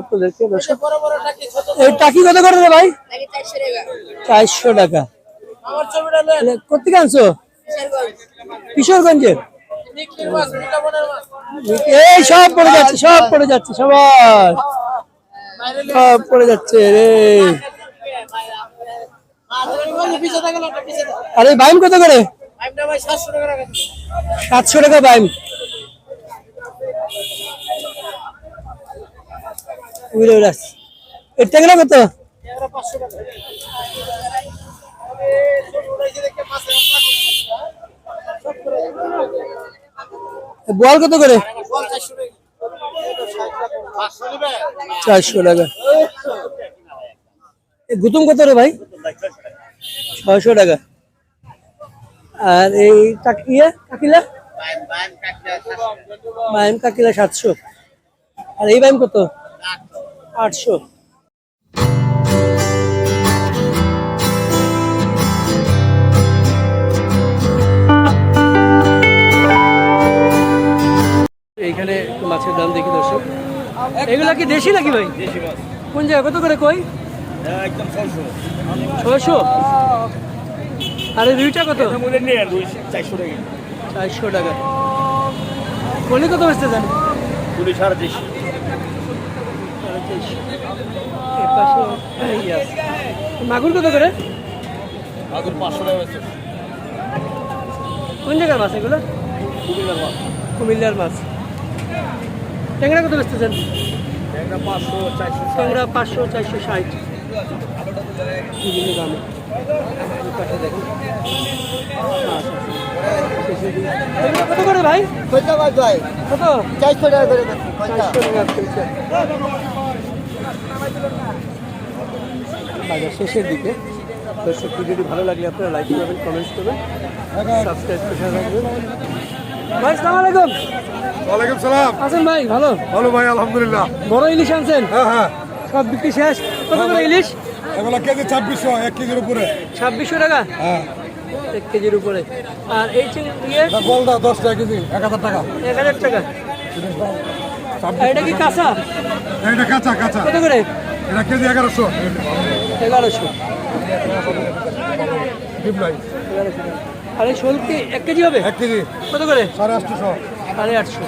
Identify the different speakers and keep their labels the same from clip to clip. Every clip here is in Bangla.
Speaker 1: আপনাদেরকে এই টাকি কত করে? ভাই? চারশো টাকা। কোথেকে আনছো? কিশোরগঞ্জের? এই সব পড়ে যাচ্ছে সব পড়ে যাচ্ছে সবার। সব পড়ে যাচ্ছে রে। আরে বাইম কত করে? সাতশো টাকা বাইম। এর ট্যাংরা কত? বল কত করে? চারশো টাকা। গুতুম কত রে ভাই? ছয়শো টাকা। আর এই কাকিয়া কাকিলা? বাইম কাকিলা সাতশো। আর এই বাইম কত? আটশো এইখানে মাছের দাম দেখি দর্শক। এগুলা কি দেশি নাকি ভাই? কোন জায়গা কত করে কই?
Speaker 2: একদম ছয়শো।
Speaker 1: আর রুইটা কত?
Speaker 2: চারশো টাকা।
Speaker 1: চারশো টাকা। কলি কত বেচতে জান
Speaker 2: কুড়ি সাড়ে তিনশো
Speaker 1: এপাশে এই আছে। মাগুর কত করে?
Speaker 2: আগুন পাঁচশো টাকা আছে
Speaker 1: কোন জায়গার মাছ এগুলো?
Speaker 2: কুড়ি টাকা
Speaker 1: কুমিল্লার মাছ। ট্যাংরা কত বেচতেছেন?
Speaker 2: একটা পাঁচশো চারশো
Speaker 1: ট্যাংরা পাঁচশো চারশো ষাট। বিভিন্ন দামে। মাছ কত করে ভাই?
Speaker 3: কয়টা ভাই
Speaker 1: কত?
Speaker 3: চারশো টাকা করে
Speaker 1: চারশো টাকা বাজার শেষের দিকে। দর্শক ভিডিওটি ভালো লাগলে আপনারা লাইক করবেন কমেন্টস করবেন সাবস্ক্রাইব করে রাখবেন ভাই সালাম আলাইকুম।
Speaker 4: ওয়ালাইকুম সালাম।
Speaker 1: আছেন ভাই ভালো?
Speaker 4: ভালো ভাই আলহামদুলিল্লাহ।
Speaker 1: বড় ইলিশ আনছেন?
Speaker 4: হ্যাঁ হ্যাঁ।
Speaker 1: সব বিক্রি শেষ? কত করে ইলিশ?
Speaker 4: এগুলো কেজি ছাব্বিশশো এক কেজির উপরে।
Speaker 1: ছাব্বিশশো টাকা?
Speaker 4: হ্যাঁ।
Speaker 1: এক কেজির উপরে। আর এই চিংড়ি
Speaker 4: দশ টাকা কেজি এক হাজার টাকা।
Speaker 1: এক হাজার টাকা। এটা কি কাঁচা?
Speaker 4: এটা কাঁচা কাঁচা।
Speaker 1: কত করে?
Speaker 4: এটা কেজি এগারোশো।
Speaker 1: এগারোশো।
Speaker 4: ডিপলাই।
Speaker 1: আর এই শোল কি এক কেজি হবে?
Speaker 4: এক কেজি।
Speaker 1: কত করে?
Speaker 4: সাড়ে আটশোশো।
Speaker 1: সাড়ে আটশো।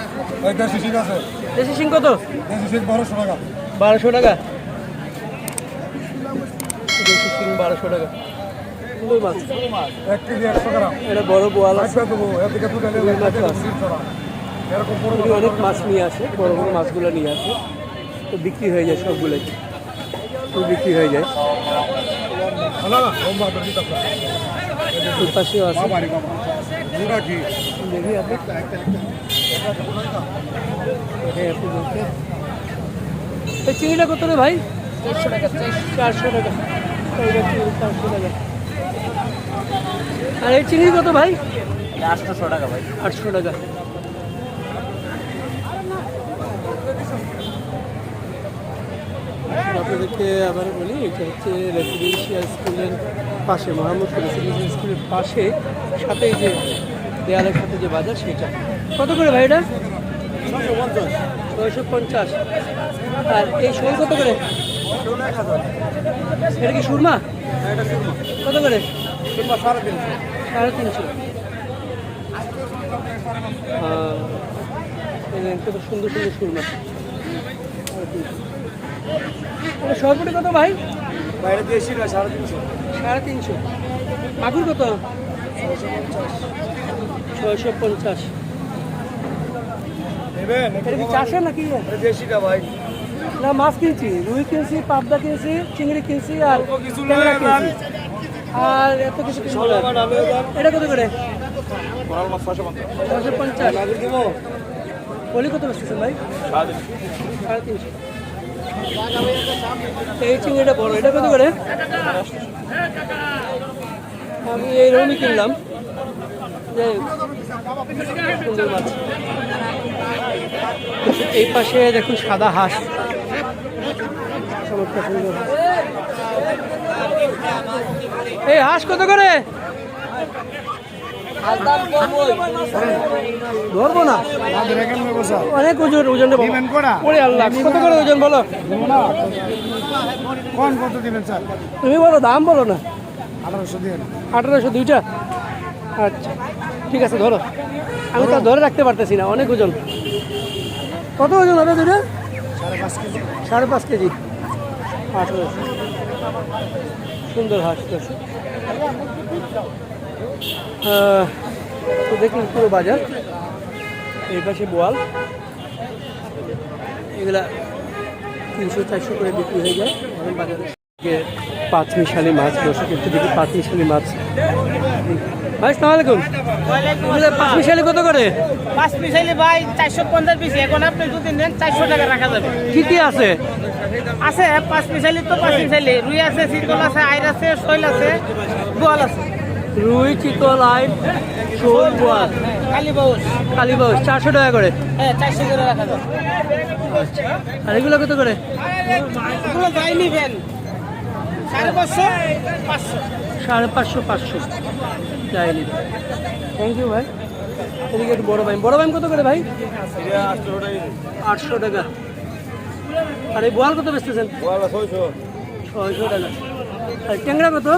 Speaker 4: ওই দেশি শিং আছে।
Speaker 1: দেশি সিং কত?
Speaker 4: দেশি শিং বারোশো টাকা।
Speaker 1: বারোশো টাকা। দেশি সিং বারোশো টাকা। মাছ।
Speaker 4: এক কেজি একশো গ্রাম।
Speaker 1: এটা বড় বোয়াল আছে। অনেক মাছ নিয়ে আসে। বড় বড় মাছগুলো নিয়ে আসে। তো বিক্রি হয়ে যায় সবগুলোই। তো বিক্রি হয়ে যায়। পাশেও আছে। দেখি আপনি। এই চিংড়িটা কত রে ভাই? চারশো টাকা চারশো টাকা চারশো টাকা আর এই চিংড়ি কত ভাই?
Speaker 2: আটশোশো টাকা ভাই।
Speaker 1: আটশো টাকা। আপনাদেরকে আবার বলি, এটা হচ্ছে রেসিডেন্সিয়াল স্কুলের পাশে, মোহাম্মদপুর রেসিডেন্সিয়াল স্কুলের পাশে, সাথে যে দেয়ালের সাথে যে বাজার, সেটা। কত করে ভাই এটা? ছয়শো পঞ্চাশ। আর এই শোল কত করে? এটা কি সুরমা? কত করে? সাড়ে তিনশো। যে, কত সুন্দর সুন্দর সুরমা। সরপুটি কত ভাই?
Speaker 2: বাইরে দেশি না সাড়ে তিনশো।
Speaker 1: সাড়ে তিনশো। মাগুর কত? ছয়শো পঞ্চাশ। চাষের নাকি?
Speaker 2: দেশিটা ভাই।
Speaker 1: না মাছ কিনছি। রুই কিনছি পাবদা কিনছি চিংড়ি কিনছি আর আর এত কিছু। এটা কত করে?
Speaker 2: ছয়শো পঞ্চাশ।
Speaker 1: বলি কত বেচতেছেন ভাই?
Speaker 2: সাড়ে তিনশো।
Speaker 1: এই চিংড়িটা বড়, এটা কত করে? আমি এই রকমই কিনলাম। সুন্দর এই পাশে দেখুন সাদা হাঁস। এই হাঁস কত করে? ধরবো না। অনেক ওজন ওজন দেবো ওরে আল্লাহ কত করে ওজন বলো?
Speaker 4: কোন কত দিবেন স্যার?
Speaker 1: তুমি বলো দাম বলো না।
Speaker 4: আঠারোশো দিন।
Speaker 1: আঠারোশো দুইটা? আচ্ছা ঠিক আছে ধরো। আমি তো ধরে রাখতে পারতেছি না অনেক ওজন কত ওজন হবে দুইটা?
Speaker 4: সাড়ে পাঁচ কেজি।
Speaker 1: আঠারোশো। সুন্দর আহ, তো দেখুন পুরো বাজার। এই পাশে বোয়াল। এগুলা তিনশো চারশো করে বিক্রি হয়ে যায়। এখন বাজারে পাঁচ মিশালি মাছ বসে কিন্তু দেখি পাঁচ মিশালি মাছ। ভাই সালাম আলাইকুম পাঁচ মিশালি কত করে?
Speaker 5: পাঁচ হইলে ভাই চারশো পঞ্চাশ পিস। এখন আপনি যদি নেন চারশো টাকা রাখা যাবে।
Speaker 1: কি কি আছে?
Speaker 5: আছে পাঁচ হইলে তো পাঁচ হইলে রুই আছে শীতল আছে আইর আছে শৈল আছে বোয়াল আছে।
Speaker 1: রুই চিতল আই শোল বোয়াল
Speaker 5: কালী বাউস
Speaker 1: কালীবাস চারশো টাকা করে।
Speaker 5: হ্যাঁ চারশো করে রাখা
Speaker 1: আর এগুলো কত করে?
Speaker 5: এগুলো নিবেন সাড়ে পাঁচশো পাঁচশো।
Speaker 1: সাড়ে পাঁচশো পাঁচশো। যায়নি। থ্যাংক ইউ ভাই। এদিকে একটু বড় ভাই। বড় ভাই কত করে ভাই? আটশো টাকা। আর এই বোয়াল কত বেচতেছেন? ছয়শো। টাকা। আর ট্যাংরা কত?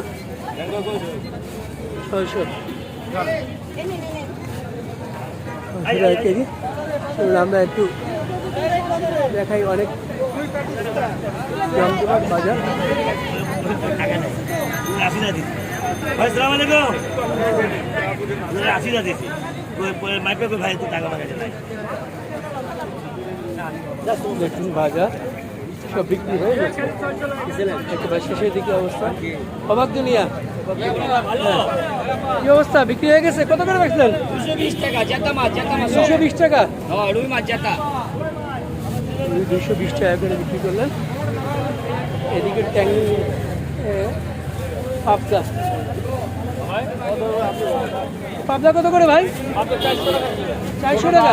Speaker 1: ছয়শো টাকা কেজি আমরা একটু দেখাই অনেক জমজমাট বাজার দেখুন বাজার সব বিক্রি হয়ে গেছে। একেবারে শেষের দিকে অবস্থা। অবাক দুনিয়া। হ্যাঁ। কি অবস্থা? বিক্রি হয়ে গেছে? কত করে বেচলেন?
Speaker 5: দুশো বিশ টাকা
Speaker 1: দুশো বিশ টাকা? করে বিক্রি করলেন। এদিকে ট্যাং পাবদা। পাবদা কত করে ভাই? চারশো টাকা।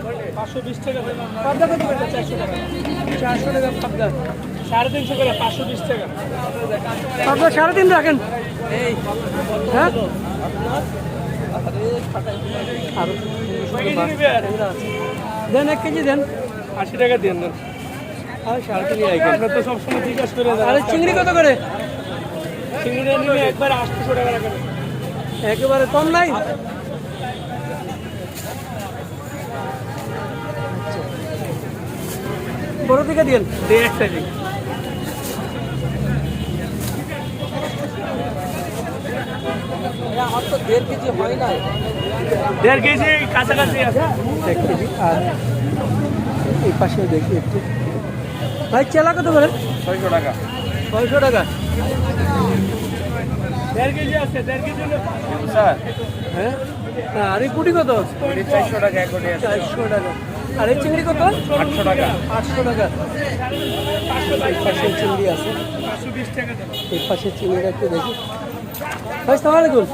Speaker 1: পাঁচশো বিশ টাকা পাবদা কত করে? চারশো টাকা। চারশো টাকা পাবদা। সাড়ে তিনশো করে পাঁচশো বিশ টাকা। পাবদা সাড়ে তিন রাখেন। হ্যাঁ? দেন এক কেজি দেন। আশি টাকা দেন দেন। আর সাড়ে তিন আপনার তো সবসময় জিজ্ঞাসা করে আর চিংড়ি কত করে? চিংড়িটা নিলে একবার আটশোশো টাকা রাখেন। একেবারে কম নাই? বড় থেকে দিন দিয়ে একটা দিন আমার তো দেড় কেজি হয় না
Speaker 6: দেড় কেজি কাছাকাছি আছে।
Speaker 1: এক কেজি আর এই পাশে দেখি একটু। ভাই চেলা কত করে?
Speaker 2: ছয়শো টাকা।
Speaker 1: ছয়শো টাকা।
Speaker 6: দেড় কেজি আছে দেড় কেজি
Speaker 2: স্যার
Speaker 1: হ্যাঁ। আর এই কুটি কত?
Speaker 2: চারশো টাকা এক কোটি আছে।
Speaker 1: চারশো টাকা। আর এই চিংড়ি কত?
Speaker 2: আটশো টাকা।
Speaker 1: আটশো টাকা। এই পাশে চিংড়ি আছে। এই পাশে চিংড়িটা একটু দেখি। ভাই সালাম আলাইকুম।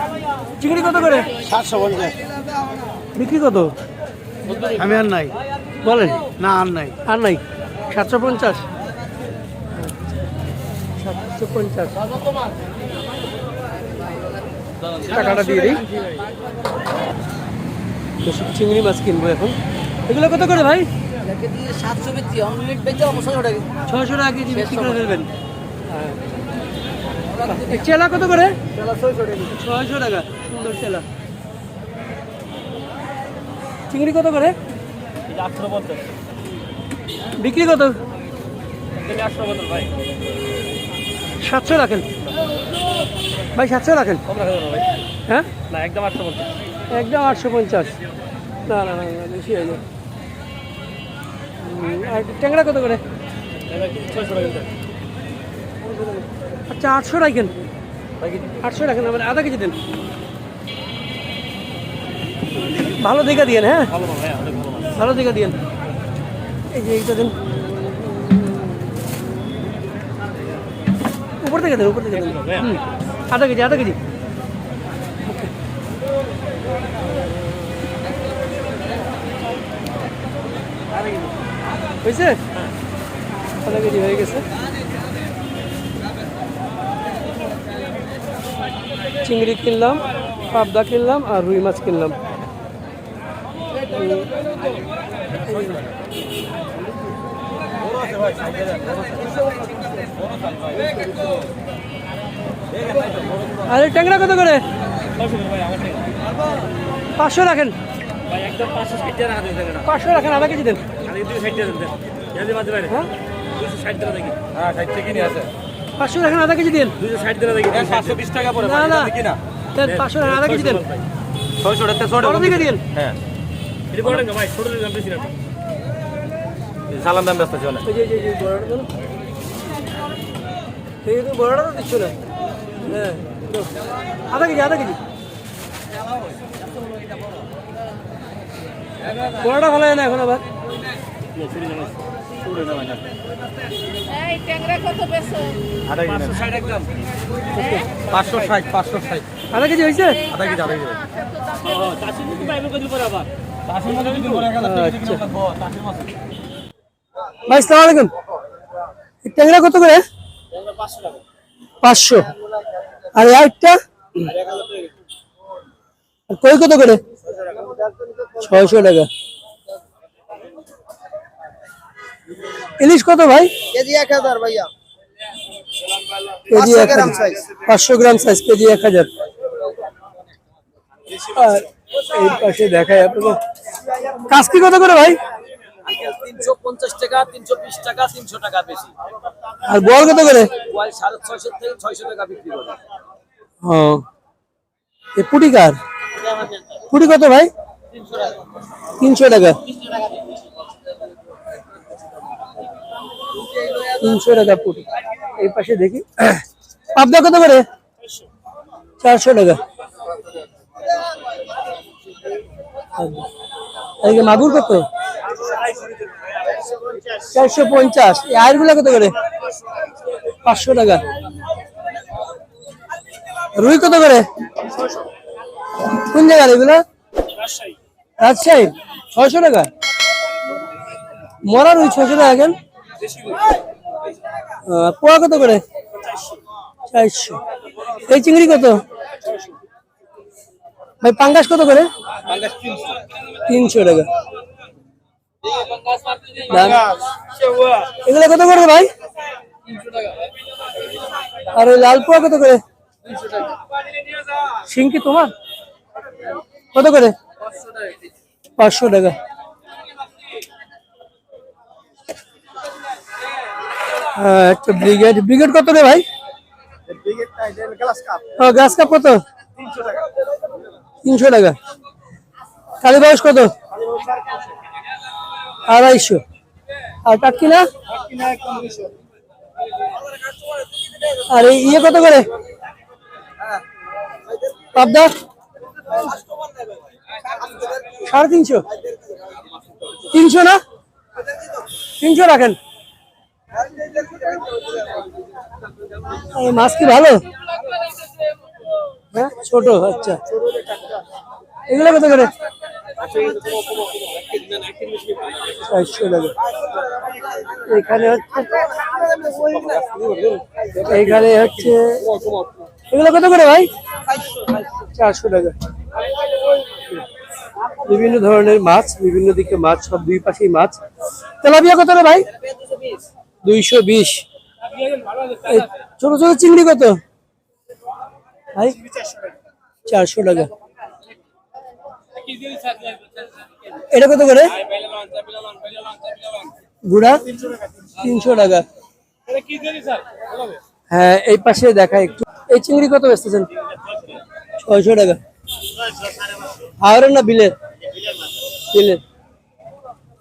Speaker 1: চিংড়ি কত করে?
Speaker 4: সাতশো পঞ্চাশ।
Speaker 1: বিক্রি কত?
Speaker 4: আমি আর নাই।
Speaker 1: বলেন।
Speaker 4: না আর নাই।
Speaker 1: আর নাই। সাতশো পঞ্চাশ। সাতশো পঞ্চাশ। টাকাটা দিয়ে দিই। বেশি চিংড়ি মাছ কিনবো এখন। এগুলো কত করে ভাই?
Speaker 3: সাতশো অমলেট বেচে অবশ্যই ওটা
Speaker 1: ছয়শো টাকা কেজি বিক্রি করে ফেলবেন। হ্যাঁ। চেলা কত করে? ছয়শো টাকা সুন্দর চেলা। চিংড়ি কত করে? বিক্রি কত? সাতশো রাখেন। ভাই সাতশো রাখেন। হ্যাঁ?
Speaker 6: না একদম আটশো পঞ্চাশ।
Speaker 1: একদম আটশো পঞ্চাশ। না না না বেশি হয়ে যায় আর ট্যাংরা কত করে? আচ্ছা আটশো রাখেন আটশো রাখেন আমার আধা কেজি দেন। ভালো দেখে দিয়েন হ্যাঁ?
Speaker 6: ভালো
Speaker 1: দেখে দিয়েন। এই যে এইটা দিন। উপর থেকে দেন, উপর থেকে দেন। আধা কেজি আধা কেজি। হয়েছে আধা কেজি হয়ে গেছে। চিংড়ি কিনলাম পাবদা কিনলাম আর রুই মাছ কিনলাম। আরে ট্যাংরা কত করে? পাঁচশো রাখেন।
Speaker 6: পাঁচশো
Speaker 1: রাখেন আধা কেজি দেন।
Speaker 6: টাকা বাইরে।
Speaker 1: হ্যাঁ?
Speaker 6: টাকা
Speaker 2: হ্যাঁ
Speaker 1: পাঁচশো রাখেন আধা কেজি দেন।
Speaker 6: টাকা
Speaker 2: পাঁচশো বিশ টাকা পরে
Speaker 1: না না।
Speaker 2: কি না
Speaker 1: পাঁচশো আধা কেজি দেন।
Speaker 2: ছয়শো টাকা
Speaker 1: বড় দিকে দিন।
Speaker 2: হ্যাঁ।
Speaker 6: ভাই? ছোট দাম বেশি না।
Speaker 2: সালাম দাম ব্যস্ত চলে
Speaker 1: যে এই যে- বড়টা তো দিচ্ছ না। হ্যাঁ আধা কেজি আধা কেজি। বড়টা ভালো হয় না এখন আবার?
Speaker 2: পাঁচশো ষাট পাঁচশো ষাট
Speaker 1: আধা কেজি হয়েছে?
Speaker 2: আধা কেজি আধা কেজি।
Speaker 6: আবার?
Speaker 1: ভাই সালাম আলাইকুম। এই ট্যাংরা কত করে? পাঁচশো আর একটা আর কই কত করে? ছয়শো টাকা। ইলিশ কত ভাই?
Speaker 3: কেজি এক হাজার ভাইয়া।
Speaker 1: কেজি এক হাজার। পাঁচশো গ্রাম সাইজ কেজি এক হাজার। আর এই পাশে দেখায় আপনাকে কাজকি কত করে ভাই?
Speaker 3: তিনশো পঞ্চাশ টাকা তিনশো বিশ টাকা তিনশো টাকা বেশি।
Speaker 1: আর বল কত করে?
Speaker 3: সাড়ে ছয়শো থেকে ছয়শো টাকা বিক্রি করে।
Speaker 1: ও। এ পুটি কার? পুটি কত ভাই? তিনশো টাকা। তিনশো টাকা। পুটি এই পাশে দেখি। পাবদা কত করে? চারশো। টাকা। এদিকে মাগুর কত? চারশো পঞ্চাশ। এই আয়েরগুলা কত করে? পাঁচশো টাকা। রুই কত করে? কোন জায়গার এগুলা? রাজশাহী। ছয়শো টাকা? মরা রুই ছয়শো টাকা কেন? পোয়া কত করে? চারশো। এই চিংড়ি কত? ভাই, পাঙ্গাস কত করে? তিনশো টাকা। এগুলো কত করে ভাই? আর ওই লাল পোয়া কত করে? শিং কি তোমার? কত করে? পাঁচশো টাকা। একটা ব্রিগেড ব্রিগেড কত রে ভাই? গ্লাস কাপ কত? তিনশো টাকা। কালী বয়স কত? আড়াইশো। আর টাটকি না আর ইয়ে কত করে? পাবদা? সাড়ে তিনশো। তিনশো না? তিনশো রাখেন। মাছ কি ভালো? হ্যাঁ ছোট আচ্ছা। এগুলো কত করে? এখানে হচ্ছে এখানে হচ্ছে এগুলো কত করে ভাই? চারশো টাকা। বিভিন্ন ধরনের মাছ, বিভিন্ন দিকে মাছ, সব দুই পাশেই মাছ। তেলাপিয়া কত রে ভাই? দুইশো বিশ। ছোট ছোট চিংড়ি কত? চারশো টাকা। এটা কত করে? গুড়া? তিনশো টাকা। হ্যাঁ এই পাশে দেখা একটু। এই চিংড়ি কত বেচতেছেন? ছয়শো টাকা। হাওড়ের না বিলের বিলের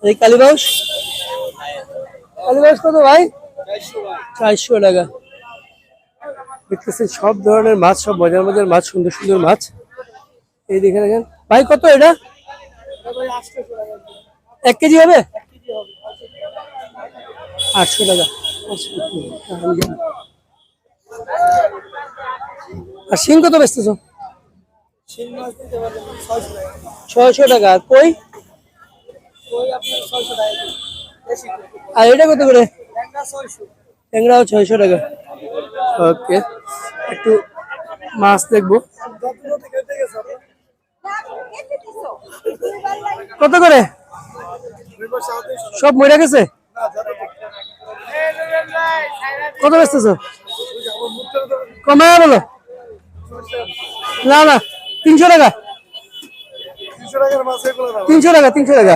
Speaker 1: এই কালীবাউস? কালীবাউস কত ভাই? চারশো টাকা। দেখতেছেন সব ধরনের মাছ, সব মজার মজার মাছ, সুন্দর সুন্দর মাছ। এই দেখে দেখেন। ভাই, কত এটা? এক কেজি হবে? আটশো টাকা। আর শিং কত বেচতেছো? ছয়শো টাকা। কই? আর এটা কত করে? ট্যাংরাও ছয়শো টাকা। ওকে একটু মাছ দেখব। কত করে? সব মরে গেছে? কত বেচতেছো? কমায় বলো। না না তিনশো টাকা। তিনশো টাকা তিনশো টাকা?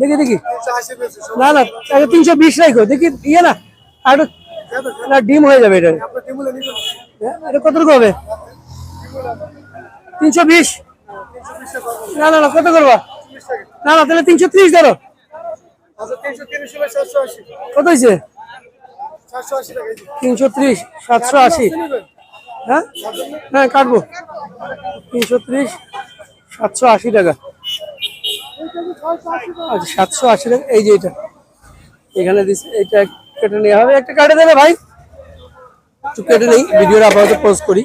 Speaker 1: দেখি দেখি। না না আগে তিনশো বিশ রাখো দেখি ইয়ে না আর না ডিম হয়ে যাবে এটা। হ্যাঁ, এটা কতটুকু হবে? তিনশো বিশ? না না না কত করবা? না না তাহলে তিনশো ত্রিশ ধরো। কত হয়েছে? তিনশো ত্রিশ সাতশো আশি। হ্যাঁ? হ্যাঁ কাটবো। তিনশো ত্রিশ সাতশো আশি টাকা। আচ্ছা সাতশো আশি টাকা। এই যে এটা। এখানে এটা কেটে নেওয়া হবে। একটা কাটে দেবে ভাই। একটু কেটে নেই, ভিডিওটা আপাতত পোস্ট করি।